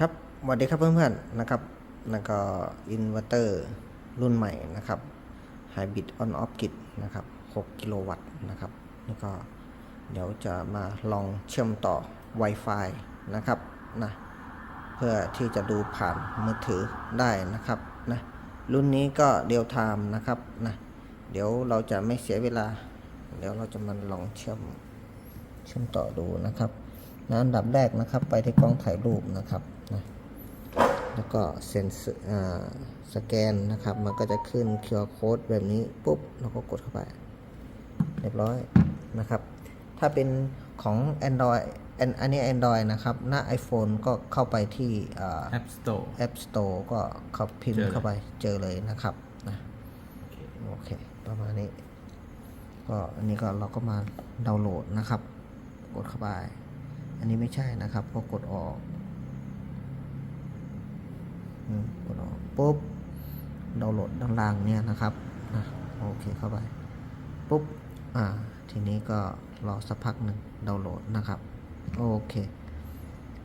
ครับสวัสดีครับเพื่อนๆนะครับแล้วก็อินเวอร์เตอร์รุ่นใหม่นะครับ Hybrid On Off Grid นะครับ6กิโลวัตต์นะครับนี่ก็เดี๋ยวจะมาลองเชื่อมต่อ Wi-Fi นะครับนะเพื่อที่จะดูผ่านมือถือได้นะครับนะรุ่นนี้ก็เดียวไทม์นะครับนะเดี๋ยวเราจะไม่เสียเวลา เดี๋ยวเราจะมาลองเชื่อมเชื่อมต่อดูนะครับนะอันดับแรกนะครับไปที่กล้องถ่ายรูปนะครับ แล้วก็เซ็นเซอร์อ่าสแกนนะครับ มันก็จะขึ้น QR code แบบนี้ปุ๊บเราก็กดเข้าไป เรียบร้อยนะครับ ถ้าเป็นของ Android อันอันนี้ Android นะครับ หน้า iPhone ก็เข้าไปที่อ่า App Store App Store ก็เข้าพิมเจพ์อเลยเข้าไปเจอเลยนะครับนะโอเค ประมาณนี้ ก็อันนี้ก็เราก็มาดาวน์โหลดนะครับ กดเข้าไป อันนี้ไม่ใช่นะครับพอกดออกอืม กดออกปุ๊บดาวน์โหลดด้านล่างเนี่ยนะครับนะโอเคเข้าไปปุ๊บอ่าทีนี้ก็รอสักพักหนึ่งดาวน์โหลดนะครับโอเค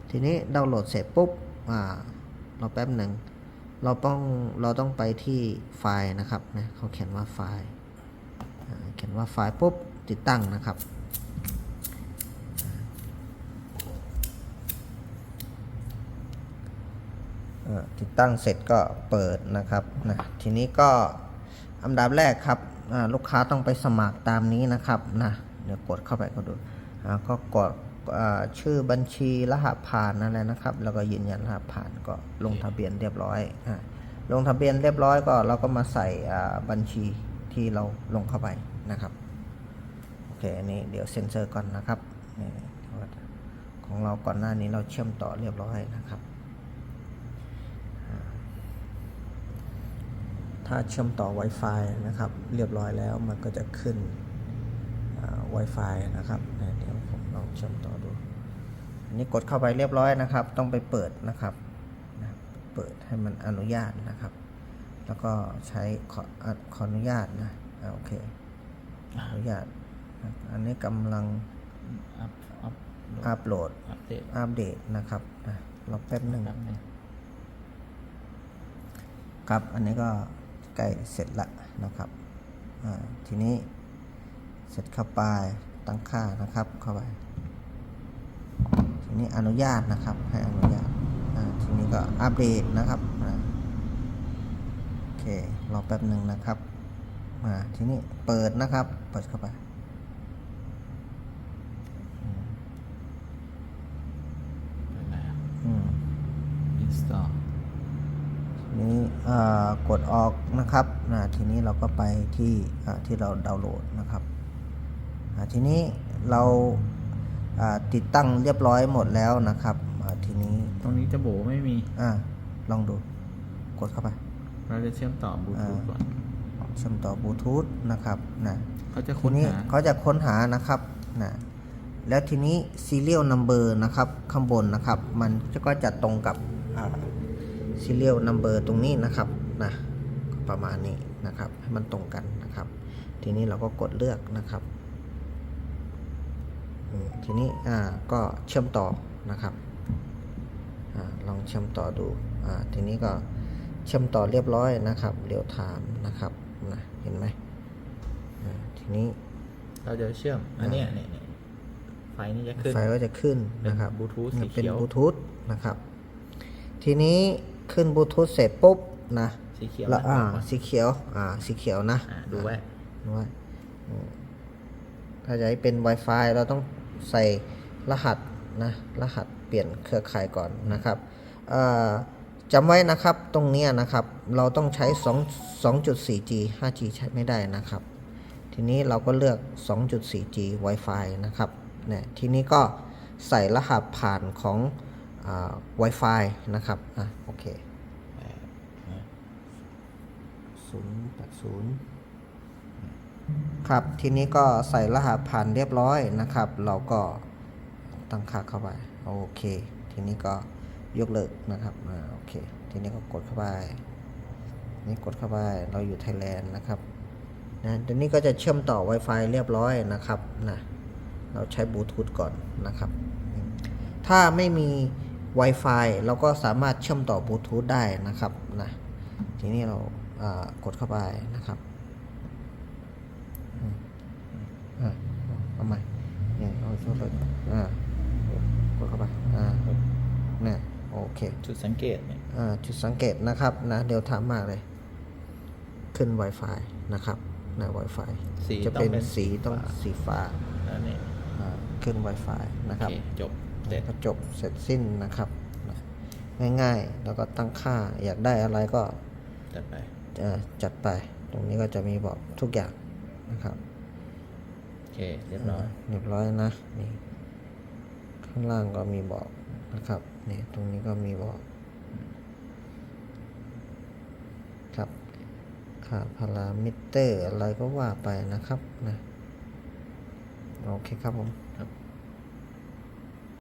ทีนี้ดาวน์โหลดเสร็จปุ๊บอ่าราแป๊บหนึ่งเราต้องเราต้องไปที่ไฟล์นะครับนะเขาเขียนว่าไฟล์เขียนว่าไฟล์ปุ๊บติดตั้งนะครับ อ่า ติดตั้งเสร็จก็เปิดนะครับนะทีนี้ก็อันดับแรกครับลูกค้าต้องไปสมัครตามนี้นะครับนะเดี๋ยวกดเข้าไปก็ดูก็กดชื่อบัญชีรหัสผ่านอะไรนะครับ แล้วก็ยืนยันรหัสผ่านก็ลงทะเบียนเรียบร้อยลงทะเบียนเรียบร้อยก็เราก็มาใส่บัญชีที่เราลงเข้าไปนะครับโอเคอันนี้เดี๋ยวเซ็นเซอร์ก่อนนะครับนี่ของเราก่อนหน้านี้เราเชื่อมต่อเรียบร้อยนะครับ ถ้าเชื่อมต่อ Wi-Fi นะครับ เรียบร้อยแล้วมันก็จะขึ้น Wi-Fi นะครับนะเดี๋ยวผมลองเชื่อมต่อดูอันนี้กดเข้าไปเรียบร้อยนะครับ ต้องไปเปิดนะครับเปิดให้มันอนุญาตนะครับ แล้วก็ใช้ขออะขออนุญาตนะโอเคอนุญาต อันนี้กำลังอัพอัพอัปโหลดอัปเดตนะครับรอแป๊บหนึ่งแป๊บนึงครับอันนี้ก็ ใกล้เสร็จละนะครับอ่าทีนี้เสร็จเข้าไปตั้งค่านะครับเข้าไปทีนี้อนุญาตนะครับให้อนุญาตอ่าทีนี้ก็อัปเดตนะครับอ่าโอเครอแป๊บหนึ่งนะครับอ่าทีนี้เปิดนะครับเปิดเข้าไปไปแล้วอืม install ทีนี้เอ่อ กดออกนะครับนะทีนี้เราก็ไปที่อ่าที่เราดาวน์โหลดนะครับอ่าทีนี้เราอ่าติดตั้งเรียบร้อยหมดแล้วนะครับอ่าทีนี้ตรงนี้จะโบไม่มีอ่าลองดูกดเข้าไปเราจะเชื่อมต่อบลูทูธก่อนเชื่อมต่อบลูทูธนะครับนะเขาจะทีค้นนี้หาเขาจะค้นหานะครับนะแล้วทีนี้ serial number นะครับ ข้างบนนะครับ มันก็จะตรงกับอ่า serial number ตรงนี้นะครับนะประมาณนี้นะครับให้มันตรงกันนะครับ ทีนี้เราก็กดเลือกนะครับอืมทีนี้อ่าก็เชื่อมต่อนะครับอาลองเชื่อมต่อดูอ่าทีนี้ก็เชื่อมต่อเรียบร้อยนะครับเรียวไทม์นะครับนะเห็นไหมอ่าทีนี้เราจะเชื่อมอันเนี้ยเนี่ยเนี่ยไฟนี่จะขึ้นไฟก็จะขึ้นนะครับเป็นบลูทูธสีเป็นเขียวบลูทูธนะครับ ทีนี้ ขึ้นบลูทูธเสร็จปุ๊บนะสีเขียวแล้วอ่านะสีเขียว อ่า สีเขียวนะอ่าดูไว้ดูไว้อืมถ้าจะให้เป็น Wi-Fi เราต้องใส่รหัสนะ รหัสเปลี่ยนเครือข่ายก่อนนะครับเอ่อจำไว้นะครับตรงเนี้ยนะครับ เราต้องใช้ 2 2.4G 5G ใช้ไม่ได้นะครับ ทีนี้เราก็เลือก 2.4G Wi-Fi นะครับเนี่ยทีนี้ก็ใส่รหัสผ่านของอา Wi-Fi นะครับ อะ โอเค080ครับ ทีนี้ก็ใส่รหัสผ่านเรียบร้อยนะครับ เราก็ตั้งค่าเข้าไป โอเค ทีนี้ก็ยกเลิกนะครับ อ่า โอเค ทีนี้ก็กดเข้าไป นี่กดเข้าไป เราอยู่ไทยแลนด์นะครับ นะเดี๋ยวนี้ก็จะเชื่อมต่อ Wi-Fi เรียบร้อยนะครับ นะ เราใช้บลูทูธก่อนนะครับ ถ้าไม่มี Wi-Fi เราก็สามารถเชื่อมต่อบลูทูธได้นะครับนะทีนี้เราอ่ากดเข้าไปนะครับอืมอ่าเอาใหม่เนี่ยเอาช่วยเลยอ่ากดเข้าไปอ่าเนี่ยโอเคจุดสังเกตเนี่ยอ่าจุดสังเกตนะครับนะเดี๋ยวถามมากเลย ขึ้น Wi-Fi นะครับนะ Wi-Fi สีจะต้องเป็นเป็นสีต้องฟ้าสีฟ้าอันนี้อ่าขึ้น Wi-Fi นะโอครับเคจบเสร็จ ก็จบเสร็จสิ้นนะครับนะง่ายๆ แล้วก็ตั้งค่าอยากได้อะไรก็จัดไปเอ่อจัดไป ตรงนี้ก็จะมีบอกทุกอย่างนะครับโอเคเรียบร้อยเรียบร้อยนะนี่ข้างล่างก็มีบอกนะครับนี่ตรงนี้ก็มีบอกครับค่าพารามิเตอร์อะไรก็ว่าไปนะครับนะโอเคครับผม